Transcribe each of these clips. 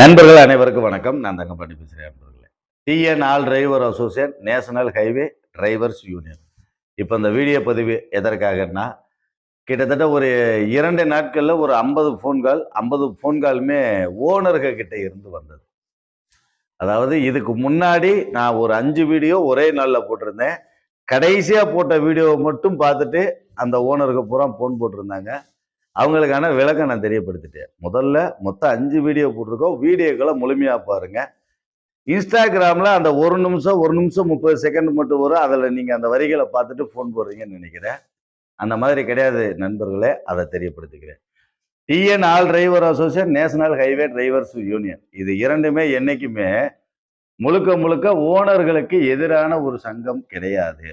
நண்பர்கள் அனைவருக்கும் வணக்கம். நான் தங்கப்பாண்டி பேசுகிறேன் நண்பர்களே. TN all driver associate national highway drivers union இப்போ இந்த வீடியோ பதிவு எதற்காகன்னா கிட்டத்தட்ட ஒரு இரண்டு நாட்களில் ஒரு ஐம்பது ஃபோன் கால் ஐம்பது ஃபோன் காலுமே ஓனர்கள் கிட்ட இருந்து வந்தது. அதாவது இதுக்கு முன்னாடி நான் ஒரு அஞ்சு வீடியோ ஒரே நாளில் போட்டிருந்தேன். கடைசியாக போட்ட வீடியோவை மட்டும் பார்த்துட்டு அந்த ஓனருக்கு பூரா ஃபோன் போட்டிருந்தாங்க. அவங்களுக்கான விளக்கம் நான் தெரியப்படுத்திட்டேன். முதல்ல மொத்தம் அஞ்சு வீடியோ போட்டிருக்கோம். வீடியோக்களை முழுமையாக பாருங்க. இன்ஸ்டாகிராமில் அந்த ஒரு நிமிஷம் ஒரு நிமிஷம் முப்பது செகண்ட் மட்டும் வரும். அதில் நீங்கள் அந்த வரிகளை பார்த்துட்டு ஃபோன் போடுறீங்கன்னு நினைக்கிறேன். அந்த மாதிரி கிடையாது நண்பர்களே அதை தெரியப்படுத்திக்கிறேன். TN all driver association national highway drivers union இது இரண்டுமே என்னைக்குமே முழுக்க முழுக்க ஓனர்களுக்கு எதிரான ஒரு சங்கம் கிடையாது.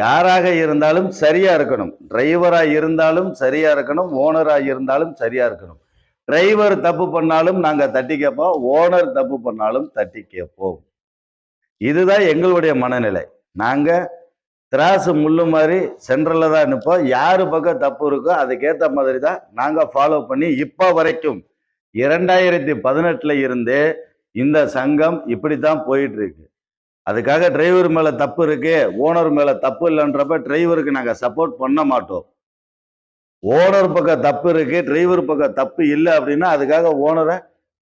யாராக இருந்தாலும் சரியா இருக்கணும். டிரைவரா இருந்தாலும் சரியா இருக்கணும். ஓனரா இருந்தாலும் சரியா இருக்கணும். டிரைவர் தப்பு பண்ணாலும் நாங்க தட்டி கேட்போம். ஓனர் தப்பு பண்ணாலும் தட்டி கேட்போம். இதுதான் எங்களுடைய மனநிலை. நாங்க திராசு முள்ளு மாதிரி சென்ட்ரல்ல தான் நிற்போம். யாரு பக்கம் தப்பு இருக்கோ அதுக்கேற்ற மாதிரி தான் நாங்க ஃபாலோ பண்ணி இப்போ வரைக்கும் இரண்டாயிரத்தி பதினெட்டுல இருந்தே இந்த சங்கம் இப்படித்தான் போயிட்டு இருக்கு. அதுக்காக டிரைவர் மேலே தப்பு இருக்கு ஓனர் மேலே தப்பு இல்லைன்றப்ப டிரைவருக்கு நாங்கள் சப்போர்ட் பண்ண மாட்டோம். ஓனர் பக்கம் தப்பு இருக்கு டிரைவர் பக்கம் தப்பு இல்லை அப்படின்னா அதுக்காக ஓனரை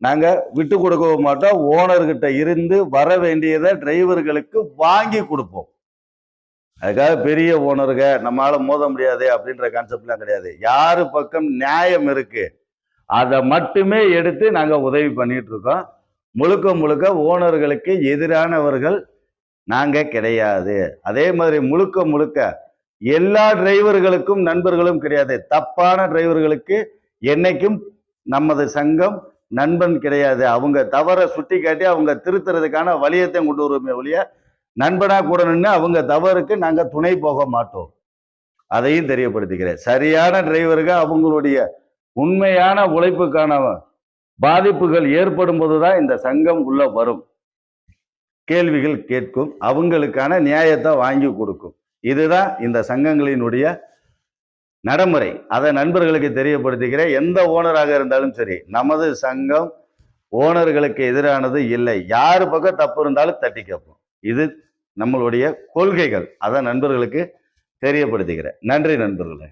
நாங்கள் விட்டு கொடுக்கவும் மாட்டோம். ஓனர்கிட்ட இருந்து வர வேண்டியதை டிரைவர்களுக்கு வாங்கி கொடுப்போம். அதுக்காக பெரிய ஓனருங்க நம்மளால மோத முடியாது அப்படின்ற கான்செப்ட்லாம் கிடையாது. யாரு பக்கம் நியாயம் இருக்கு அதை மட்டுமே எடுத்து நாங்கள் உதவி பண்ணிட்டு இருக்கோம். முழுக்க முழுக்க ஓனர்களுக்கு எதிரானவர்கள் நாங்கள் கிடையாது. அதே மாதிரி முழுக்க முழுக்க எல்லா டிரைவர்களுக்கும் நண்பர்களும் கிடையாது. தப்பான டிரைவர்களுக்கு என்னைக்கும் நமது சங்கம் நண்பன் கிடையாது. அவங்க தவறை சுட்டி காட்டி அவங்க திருத்துறதுக்கான வழியத்தை கொண்டு வருவோமே ஒழிய நண்பனாக கூட நின்று அவங்க தவறுக்கு நாங்கள் துணை போக மாட்டோம். அதையும் தெரியப்படுத்திக்கிறேன். சரியான டிரைவருக்கு அவங்களுடைய உண்மையான உழைப்புக்கான பாதிப்புகள் ஏற்படும் போதுதான் இந்த சங்கம் உள்ள வரும். கேள்விகள் கேட்கும் அவங்களுக்கான நியாயத்தை வாங்கி கொடுக்கும். இதுதான் இந்த சங்கங்களினுடைய நடைமுறை. அதை நண்பர்களுக்கு தெரியப்படுத்துகிறேன். எந்த ஓனராக இருந்தாலும் சரி நமது சங்கம் ஓனர்களுக்கு எதிரானது இல்லை. யார் பக்கம் தப்பு இருந்தாலும் தட்டி கேட்போம். இது நம்மளுடைய கொள்கைகள். அதை நண்பர்களுக்கு தெரியப்படுத்துகிறேன். நன்றி நண்பர்களே.